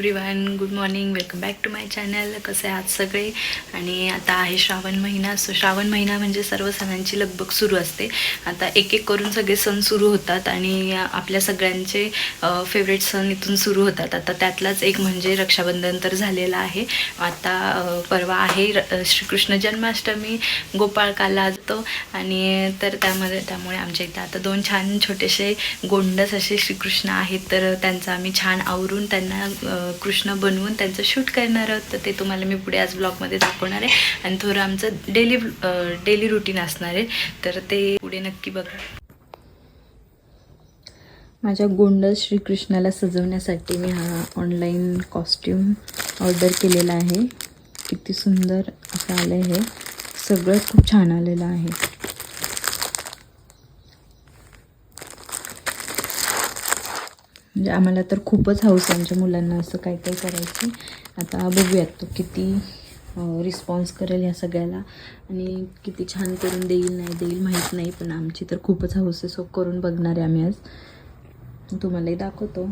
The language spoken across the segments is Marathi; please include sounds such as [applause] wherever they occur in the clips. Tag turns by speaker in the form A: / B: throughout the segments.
A: Everyone good morning welcome back to my channel कसे आहात सगळे? आणि आता आहे श्रावण महिना सो श्रावण महिना म्हणजे सर्व सणांची लगबग सुरू असते. आता एक एक करून सगळे सण सुरू होतात आणि आपल्या सगळ्यांचे फेवरेट सण इथून सुरू होतात. आता त्यातलाच एक म्हणजे रक्षाबंधन तर झालेलं आहे. आता परवा आहे श्रीकृष्ण जन्माष्टमी गोपाळकाला असतो आणि तर त्यामध्ये त्यामुळे आमच्या इथं आता दोन छान छोटेसे गोंडस असे श्रीकृष्ण आहेत. तर त्यांचा आम्ही छान आवरून त्यांना कृष्ण बनवून त्यांचं शूट करणार आहोत तर ते तुम्हाला मी पुढे आज ब्लॉगमध्ये दाखवणार आहे. आणि थोडं आमचं डेली डेली रुटीन असणार आहे. तर ते पुढे नक्की बघा. माझ्या गोंडस श्रीकृष्णाला सजवण्यासाठी मी हा ऑनलाईन कॉस्ट्यूम ऑर्डर केलेला आहे. किती सुंदर असं आलं आहे हे. सगळं खूप छान आलेलं आहे. म्हणजे आम्हाला तर खूपच हौस आहे आमच्या मुलांना असं काही काही करायची. आता बघूयात तो किती रिस्पॉन्स करेल ह्या सगळ्याला. आणि किती छान करून देईल नाही देईल माहीत नाही पण आमची तर खूपच हौस आहे. सो करून बघणार आहे आम्ही आज. तुम्हालाही दाखवतो.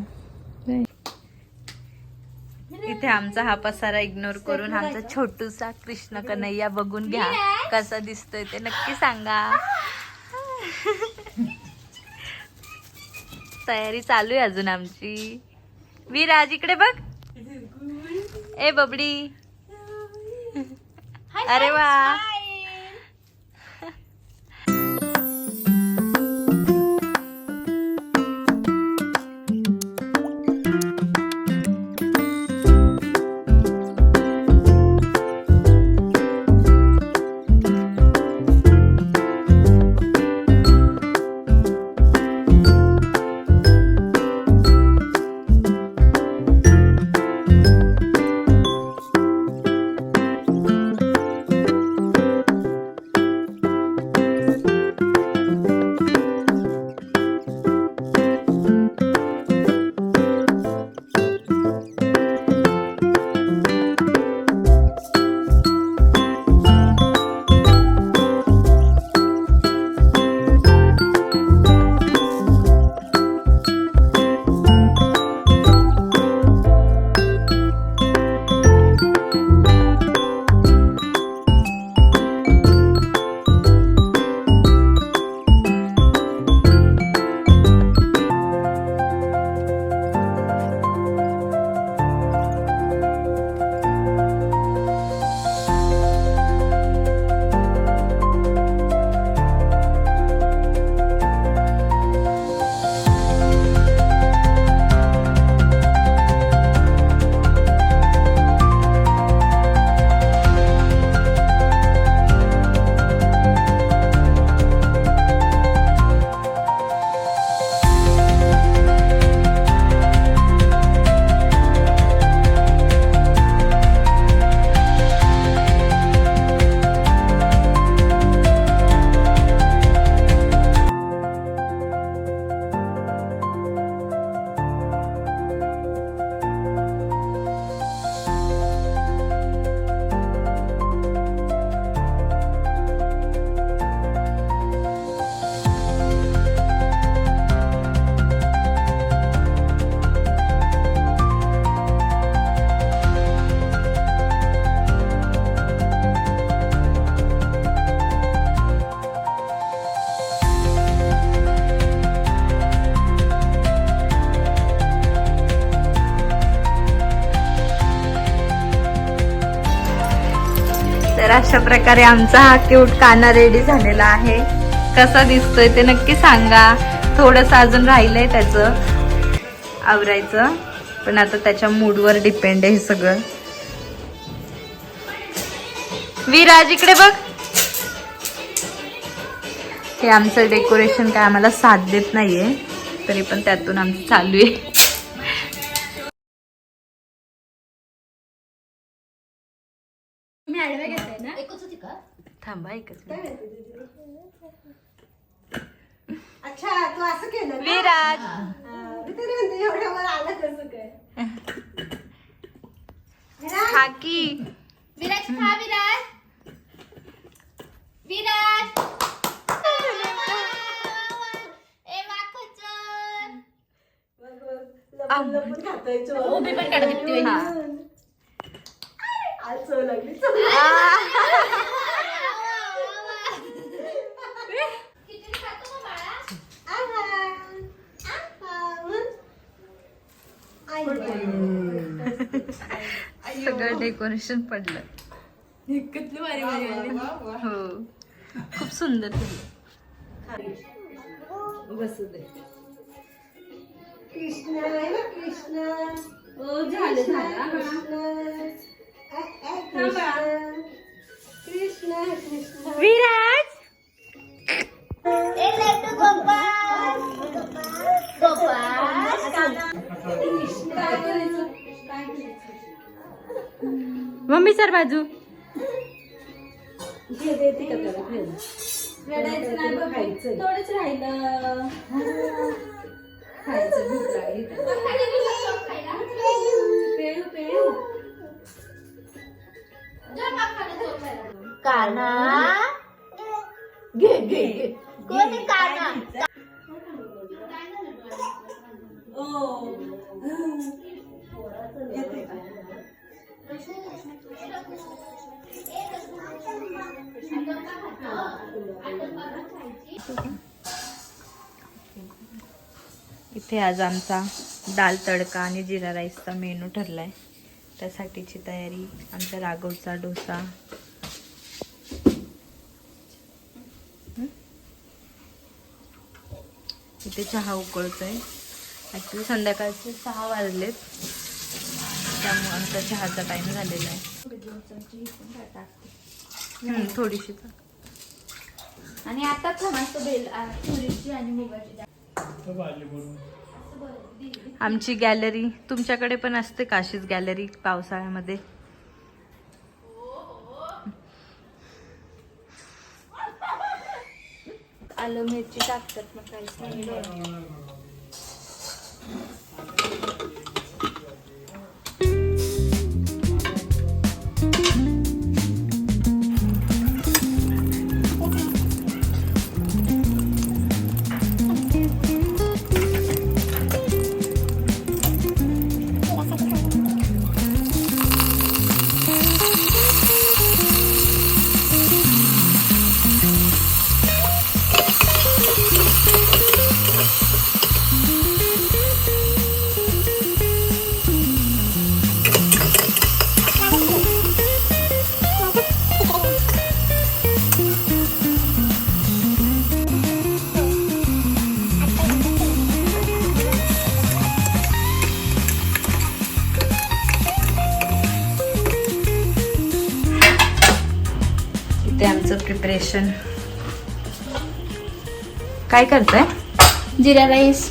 A: इथे आमचा हा पसारा इग्नोर करून आमचा छोटूसा कृष्ण कन्हैया बघून घ्या कसा दिसतोय ते नक्की सांगा. [laughs] तयारी चालू आहे अजून आमची. विराज इकडे बघ. ए बबडी. अरे वा. तर अशा प्रकारे आमचा हा क्यूट काना रेडी झालेला आहे. कसा दिसतोय ते नक्की सांगा. थोडस अजून राहिलंय त्याचं आवरायचं. पण आता त्याच्या मूडवर डिपेंड आहे हे सगळं. विराज इकडे बघ. हे आमचं डेकोरेशन काय आम्हाला साथ देत नाहीये. तरी पण त्यातून आमचं चालू आहे. थांबा एकच मिनिट.
B: अच्छा तू असं केलं ना?
A: विराज.
B: हा, मी तरी म्हणते एवढ्या वर आलं कसं काय?
A: हा की.
C: विराज खा विराज. विराज. ए वाखच
B: लपून खातोय चोर.
C: उभी पण काढत होती वहिनी.
A: हा.
B: आज चव लागली.
A: सगळं डेकोरेशन पडलं. हो. खूप सुंदर केलं
B: बसू दे. कृष्ण कृष्ण. ओ झालं झालं. कृष्ण कृष्ण कृष्ण.
A: विराज? मम्मी सर बाजू.
B: रडायचं नाही बघ. खायचं.
C: थोडंच राहिलं.
B: खायचं
C: काना? घे घे घे. कोण आहे काना?
A: इथे आज आमचा दाल तडका आणि जिरा राईसचा मेनू ठरलाय. त्यासाठीची तयारी आमच्या राघवचा डोसा इथे चहा उकळतोय. ॲक्च्युली संध्याकाळचे सहा वाजलेत. त्यामुळे आमचा चहाचा टाइम झालेला आहे. हं, थोडीशी.
C: आणि आता खमाचं बेल तुरीची आणि मुगाची.
A: आमची गॅलरी तुमच्याकडे पण असते का अशीच गॅलरी पावसाळ्यामध्ये?
C: आलं मिरची टाकतात मग काहीच नाही.
A: प्रिपरेशन काय करताय?
C: जिरा राईस.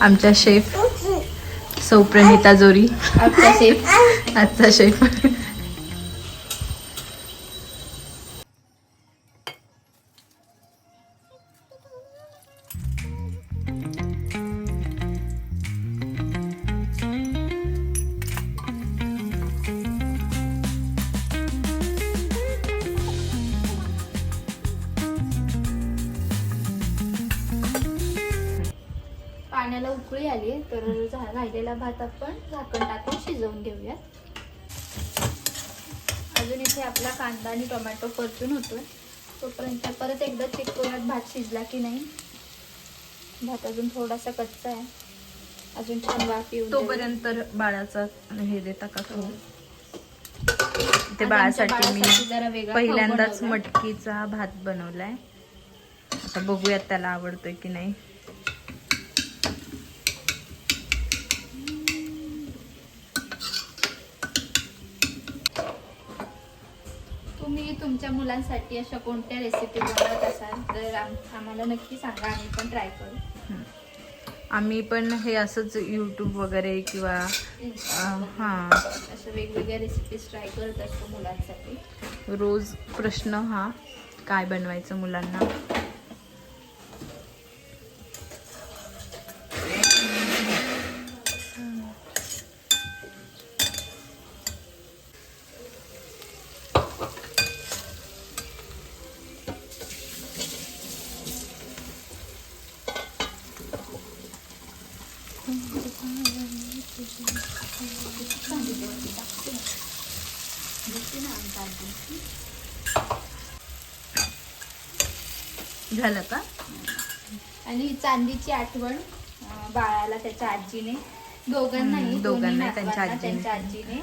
A: आमच्या शेफ सौ प्रणिता जोरी.
C: आजचा शेफ.
A: आजचा शेफ.
C: उकळी आली तर राहिलेला भात आपण झाकण टाकून शिजवून घेऊयात अजून इथे आपला कांदा आणि टोमॅटो परतून होतोय तोपर्यंत परत एकदा चेक करूयात भात शिजला की नाही भात अजून थोडासा कच्चा आहे अजून छान वाफ द्यावी.
A: तोपर्यंत बाळाचा हे देता का खाऊ? ते बाळासाठी मी पहिल्यांदाच. मटकीचा भात बनवलाय आता बघूयात त्याला आवडतोय की नाही
C: तुम्ही तुमच्या मुलांसाठी अशा कोणत्या रेसिपी बनवत असाल? तर आम- आम्हाला नक्की सांगा आम्ही पण ट्राय करू.
A: आम्ही पण हे असंच यूट्यूब वगैरे किंवा हां.
C: अशा वेगवेगळ्या रेसिपीज ट्राय करत असतो मुलांसाठी.
A: रोज प्रश्न हा काय बनवायचं मुलांना? झालं का?
C: आणि ही चांदीची आठवण बाळाला त्याच्या आजीने दोघांनाही
A: दोघांना त्यांच्या
C: त्यांच्या आजीने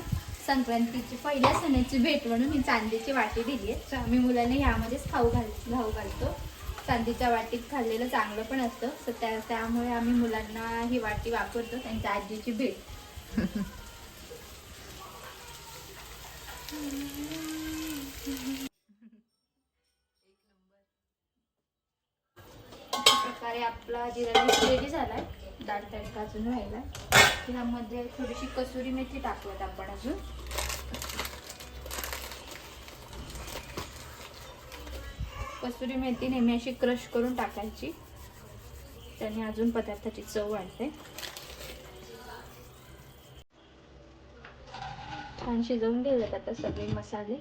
C: संक्रांतीची पहिल्या सणाची भेट म्हणून ही चांदीची वाटी दिली आहे. आम्ही मुलांनी यामध्येच खाऊ घाल खाऊ घालतो. चांदीच्या वाटीत खाल्लेलं चांगलं पण असतं. तर त्या त्यामुळे आम्ही मुलांना ही वाटी वापरतो त्यांच्या आजीची भेट. प्रकारे आपला जिरा राईस रेडी आहे दाल तडका अजून राहिला त्यामध्ये थोडीशी कसुरी मेथी टाकूयात आपण अजून. कसुरी मेथी नेहमी अशी क्रश करून टाकायची. त्याने अजून पदार्थाची चव वाढते. छान शिजवून घ्यायला आता सगळे मसाले.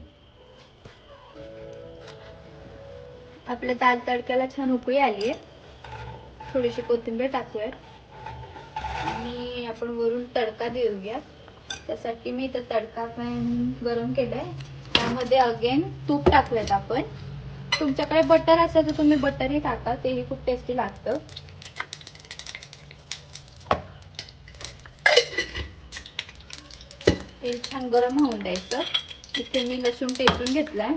C: आपल्या दाल तडक्याला छान उकळी आली आहे थोडीशी कोथिंबीर टाकूया आणि आपण वरून तडका देऊया. त्यासाठी मी इथं तडका पॅन गरम केलाय. त्यामध्ये अगेन तूप टाकूयात आपण. तुमच्याकडे बटर असेल तर तुम्ही बटरही टाका तेही खूप टेस्टी लागतं. तेल छान गरम होऊन द्यायचं. इथे मी लसूण टेचून घेतलाय.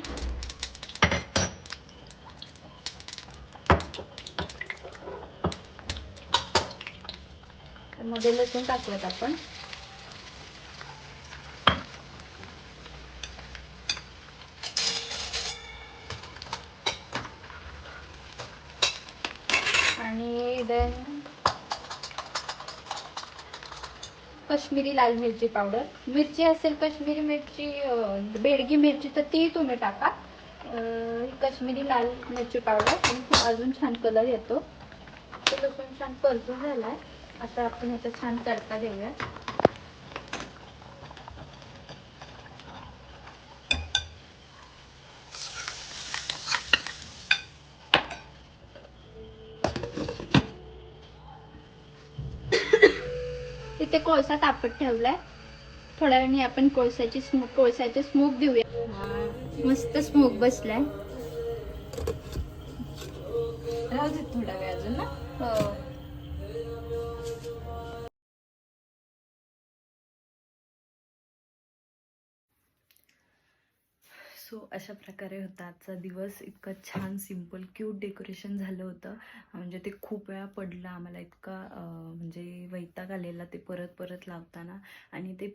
C: मध्ये लसूण टाकूयात आपण. आणि कश्मीरी लाल मिरची पावडर मिरची असेल कश्मीरी मिरची बेडगी मिरची तर ती तुम्ही टाका कश्मीरी लाल मिरची पावडर अजून छान कलर येतो तो लसूण छान परतून आहे आता आपण याचा छान तडका देऊया तिथे कोळसा तापत ठेवलाय. थोड्या वेळाने आपण कोळसाची स्मोक कोळसाचे स्मोक देऊया. मस्त स्मोक बसलाय.
A: राहू थोडा वेळ अजून ना
C: हो.
A: सो अशा प्रकारे होता. आजचा दिवस इतकं छान सिंपल क्यूट डेकोरेशन झालं होतं. म्हणजे ते खूप वेळा पडलं आम्हाला इतका म्हणजे वैताग आलेला ते परत परत लावताना. आणि ते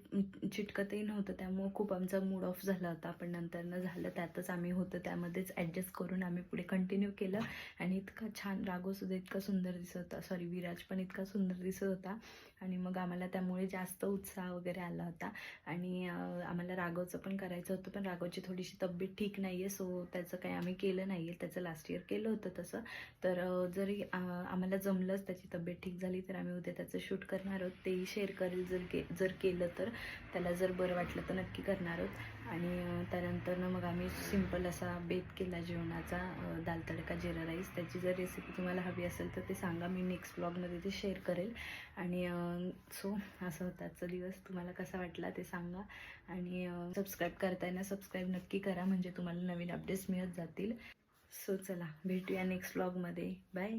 A: चिटकतही नव्हतं त्यामुळं खूप आमचा मूड ऑफ झाला होता. पण नंतरनं झालं त्यातच आम्ही होतं त्यामध्येच ॲडजस्ट करून आम्ही पुढे कंटिन्यू केलं. आणि इतका छान रागोसुद्धा इतका सुंदर दिसत होता. सॉरी विराज पण इतका सुंदर दिसत होता. आणि मग आम्हाला त्यामुळे जास्त उत्साह वगैरे आला होता. आणि आम्हाला रागोचं पण करायचं होतं पण रागोची थोडीशी तब्येत ठीक नाही आहे सो त्याचं काही आम्ही केलं नाही आहे त्याचं लास्ट इयर केलं होतं तसं. तर जरी आम्हाला जमलंच त्याची तब्येत ठीक झाली तर आम्ही उद्या त्याचं शूट करणार आहोत. तेही शेअर करेल जर के जर केलं तर. त्याला जर बरं वाटलं तर नक्की करणार आहोत. आणि त्यानंतर त्यानंतरनं मग आम्ही सिंपल असा बेत केला जेवणाचा दाल तडका जिरा राईस. त्याची जर रेसिपी तुम्हाला हवी असेल तर ते सांगा मी नेक्स्ट ब्लॉगमध्ये ते शेअर करेल. आणि सो असं होता आजचा दिवस. तुम्हाला कसा वाटला ते सांगा. आणि सबस्क्राईब करताना सबस्क्राईब नक्की करा म्हणजे तुम्हाला नवीन अपडेट्स मिळत जातील. सो चला भेटूया नेक्स्ट ब्लॉगमध्ये बाय